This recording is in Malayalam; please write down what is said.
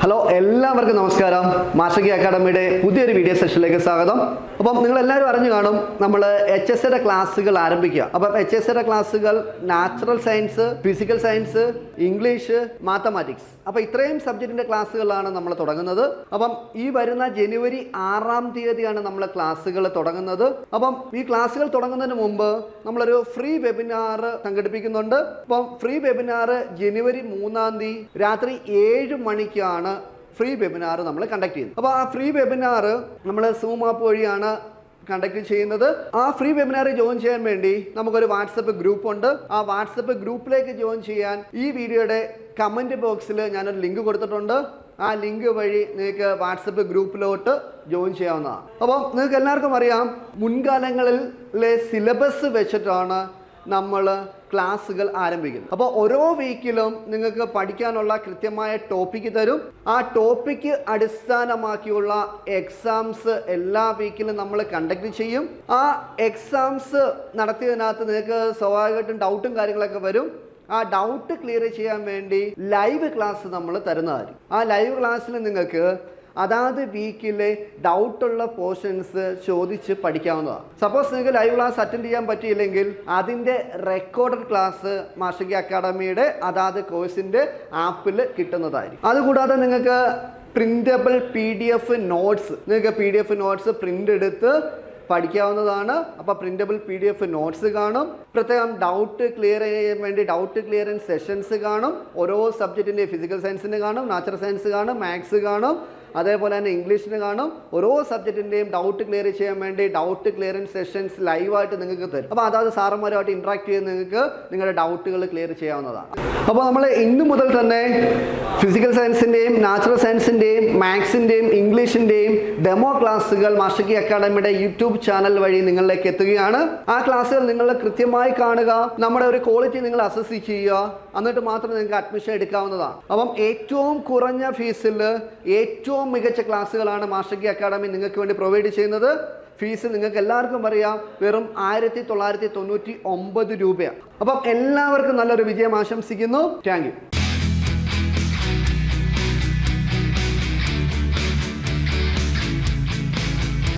ഹലോ എല്ലാവർക്കും നമസ്കാരം. മാഷകി അക്കാഡമിയുടെ പുതിയൊരു വീഡിയോ സെഷനിലേക്ക് സ്വാഗതം. അപ്പം നിങ്ങൾ എല്ലാവരും അറിഞ്ഞു കാണും നമ്മൾ എച്ച് എസ് എയുടെ ക്ലാസ്സുകൾ ആരംഭിക്കുക. അപ്പം എച്ച് എസ് എയുടെ ക്ലാസ്സുകൾ natural science physical science English mathematics അപ്പം ഇത്രയും സബ്ജക്റ്റിന്റെ ക്ലാസ്സുകളാണ് നമ്മൾ തുടങ്ങുന്നത്. അപ്പം ഈ വരുന്ന ജനുവരി ആറാം തീയതിയാണ് നമ്മൾ ക്ലാസ്സുകൾ തുടങ്ങുന്നത്. അപ്പം ഈ ക്ലാസ്സുകൾ തുടങ്ങുന്നതിന് മുമ്പ് നമ്മളൊരു ഫ്രീ വെബിനാർ സംഘടിപ്പിക്കുന്നുണ്ട്. അപ്പം ഫ്രീ വെബിനാർ ജനുവരി മൂന്നാം തീയതി രാത്രി ഏഴ് മണിക്കാണ് ഫ്രീ വെബിനാർ നമ്മൾ കണ്ടക്ട് ചെയ്യുന്നത് അപ്പോൾ ആ ഫ്രീ വെബിനാർ നമ്മൾ സൂം ആപ്പ് വഴിയാണ് കണ്ടക്ട് ചെയ്യുന്നത്. ആ ഫ്രീ വെബിനാറിൽ ജോയിൻ ചെയ്യാൻ വേണ്ടി നമുക്കൊരു വാട്സപ്പ് ഗ്രൂപ്പ് ഉണ്ട്. ആ വാട്സപ്പ് ഗ്രൂപ്പിലേക്ക് ജോയിൻ ചെയ്യാൻ ഈ വീഡിയോയുടെ കമന്റ് ബോക്സിൽ ഞാനൊരു ലിങ്ക് കൊടുത്തിട്ടുണ്ട്. ആ ലിങ്ക് വഴി നിങ്ങൾക്ക് വാട്സപ്പ് ഗ്രൂപ്പിലോട്ട് ജോയിൻ ചെയ്യാവുന്നതാണ്. അപ്പോൾ നിങ്ങൾക്ക് എല്ലാവർക്കും അറിയാം മുൻകാലങ്ങളിലെ സിലബസ് വെച്ചിട്ടാണ് നമ്മൾ ക്ലാസ്സുകൾ ആരംഭിക്കുന്നു. അപ്പോൾ ഓരോ വീക്കിലും നിങ്ങൾക്ക് പഠിക്കാനുള്ള കൃത്യമായ ടോപ്പിക്ക് തരും. ആ ടോപ്പിക്ക് അടിസ്ഥാനമാക്കിയുള്ള എക്സാംസ് എല്ലാ വീക്കിലും നമ്മൾ കണ്ടക്ട് ചെയ്യും. ആ എക്സാംസ് നടത്തിയതിനകത്ത് നിങ്ങൾക്ക് സ്വാഭാവികമായിട്ടും ഡൗട്ടും കാര്യങ്ങളൊക്കെ വരും. ആ ഡൗട്ട് ക്ലിയർ ചെയ്യാൻ വേണ്ടി ലൈവ് ക്ലാസ് നമ്മൾ തരുന്നതായിരിക്കും. ആ ലൈവ് ക്ലാസ്സിൽ നിങ്ങൾക്ക് അതാത് വീക്കിലെ ഡൗട്ടുള്ള പോർഷൻസ് ചോദിച്ച് പഠിക്കാവുന്നതാണ് സപ്പോസ് നിങ്ങൾക്ക് ലൈവ് ക്ലാസ് അറ്റൻഡ് ചെയ്യാൻ പറ്റിയില്ലെങ്കിൽ അതിന്റെ റെക്കോർഡഡ് ക്ലാസ് മാഷിക അക്കാഡമിയുടെ അതാത് കോഴ്സിന്റെ ആപ്പിൽ കിട്ടുന്നതായിരിക്കും. അതുകൂടാതെ നിങ്ങൾക്ക് printable P D F notes നിങ്ങൾക്ക് P D F notes print എടുത്ത് പഠിക്കാവുന്നതാണ്. അപ്പോൾ printable P D F notes കാണും. പ്രത്യേകം ഡൗട്ട് ക്ലിയർ ചെയ്യാൻ വേണ്ടി ഡൗട്ട് ക്ലിയറൻസ് സെഷൻസ് കാണും. ഓരോ സബ്ജക്റ്റിന്റെ ഫിസിക്കൽ സയൻസിന് കാണും നാച്ചുറൽ സയൻസ് കാണും മാത്സ് കാണും. അതേപോലെ തന്നെ ഇംഗ്ലീഷിന് കാണും. ഓരോ സബ്ജക്റ്റിന്റെയും ഡൗട്ട് ക്ലിയർ ചെയ്യാൻ വേണ്ടി ഡൗട്ട് ക്ലിയറൻസ് സെഷൻസ് ലൈവായിട്ട് നിങ്ങൾക്ക് തരും. അപ്പോൾ അതായത് സാറന്മാരുമായിട്ട് ഇൻട്രാക്ട് ചെയ്ത് നിങ്ങൾക്ക് നിങ്ങളുടെ ഡൗട്ടുകൾ ക്ലിയർ ചെയ്യാവുന്നതാണ്. അപ്പോൾ നമ്മൾ ഇന്നു മുതൽ തന്നെ ഫിസിക്കൽ സയൻസിന്റെയും നാച്ചുറൽ സയൻസിന്റെയും മാത്സിന്റെയും ഇംഗ്ലീഷിന്റെയും ഡെമോ ക്ലാസ്സുകൾ മാഷക്കി അക്കാഡമിയുടെ യൂട്യൂബ് ചാനൽ വഴി നിങ്ങളിലേക്ക് എത്തുകയാണ്. ആ ക്ലാസ്സുകൾ നിങ്ങൾ കൃത്യമായി കാണുക നമ്മുടെ ഒരു ക്വാളിറ്റി നിങ്ങൾ അസസ് ചെയ്യുക എന്നിട്ട് മാത്രം നിങ്ങൾക്ക് അഡ്മിഷൻ എടുക്കാവുന്നതാണ്. അപ്പം ഏറ്റവും കുറഞ്ഞ ഫീസിൽ ഏറ്റവും മികച്ച ക്ലാസ്സുകളാണ് മാഷക്കി അക്കാഡമി നിങ്ങൾക്ക് വേണ്ടി പ്രൊവൈഡ് ചെയ്യുന്നത്. ഫീസ് നിങ്ങൾക്ക് എല്ലാവർക്കും അറിയാം. വെറും ആയിരത്തി തൊള്ളായിരത്തി തൊണ്ണൂറ്റി ഒമ്പത് രൂപയാണ്. അപ്പം എല്ലാവർക്കും നല്ലൊരു വിജയം ആശംസിക്കുന്നു. Thank you